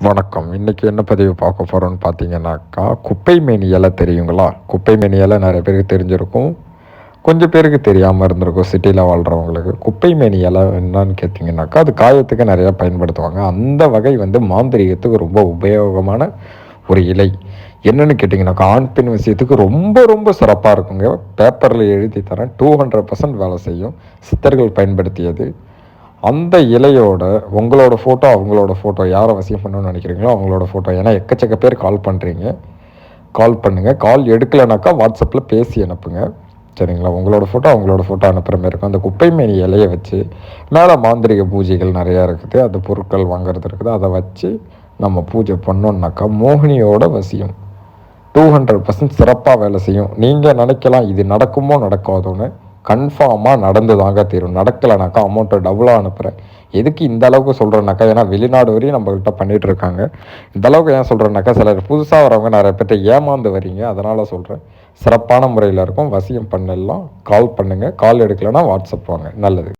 வணக்கம். இன்றைக்கி என்ன பதிவு பார்க்க போகிறோன்னு பார்த்தீங்கன்னாக்கா குப்பை மேனி இலை தெரியுங்களா? குப்பை மேனி இலை நிறைய பேருக்கு தெரிஞ்சிருக்கும். கொஞ்சம் பேருக்கு தெரியாமல் இருந்திருக்கும் சிட்டியில் வாழ்கிறவங்களுக்கு குப்பை மேனி இலை என்னன்னு கேட்டிங்கனாக்கா அது காயத்துக்கு நிறையா பயன்படுத்துவாங்க. அந்த வகை வந்து மாந்திரிகத்துக்கு ரொம்ப உபயோகமான ஒரு இலை. என்னென்னு கேட்டிங்கனாக்கா ஆண் பெண் விஷயத்துக்கு ரொம்ப ரொம்ப சிறப்பாக இருக்குங்க. பேப்பரில் எழுதி தரேன். டூ ஹண்ட்ரட் பர்சன்ட் வேலை செய்யும். சித்தர்கள் பயன்படுத்தியது. அந்த இலையோட உங்களோட ஃபோட்டோ அவங்களோட ஃபோட்டோ யாரை வசியம் பண்ணணும்னு நினைக்கிறீங்களோ அவங்களோட ஃபோட்டோ ஏன்னா எக்கச்சக்க பேர் கால் பண்ணுறீங்க கால் பண்ணுங்கள் கால் எடுக்கலைனாக்கா வாட்ஸ்அப்பில் பேசி அனுப்புங்க. சரிங்களா? உங்களோட ஃபோட்டோ அவங்களோட ஃபோட்டோ அனுப்புகிற மாதிரி இருக்கும். அந்த குப்பை மேனி இலையை வச்சு மேலே மாந்திரிக பூஜைகள் நிறையா இருக்குது. அந்த பொருட்கள் வாங்குறது இருக்குது. அதை வச்சு நம்ம பூஜை பண்ணோன்னாக்கா மோகினியோட வசியம். டூ ஹண்ட்ரட் பர்சன்ட் சிறப்பாக வேலை செய்யும். நீங்கள் நினைக்கலாம் இது நடக்குமோ நடக்காதோன்னு. கன்ஃபார்மாக நடந்து தாங்க தீரும். நடக்கலைனாக்கா அமௌண்ட்டை டபுளாக அனுப்புகிறேன் எதுக்கு இந்த அளவுக்கு சொல்கிறேன்னாக்கா ஏன்னா வெளிநாடு வரையும் நம்மகிட்ட பண்ணிகிட்டு இருக்காங்க. இந்த அளவுக்கு ஏன் சொல்கிறேன்னாக்கா சிலர் புதுசாக வரவங்க நிறைய பேர்த்த ஏமாந்து வரீங்க. அதனால் சொல்கிறேன் சிறப்பான முறையில் இருக்கும். வசியம் பண்ணலாம். கால் பண்ணுங்கள் கால் எடுக்கலைன்னா வாட்ஸ்அப் வாங்க. நல்லது.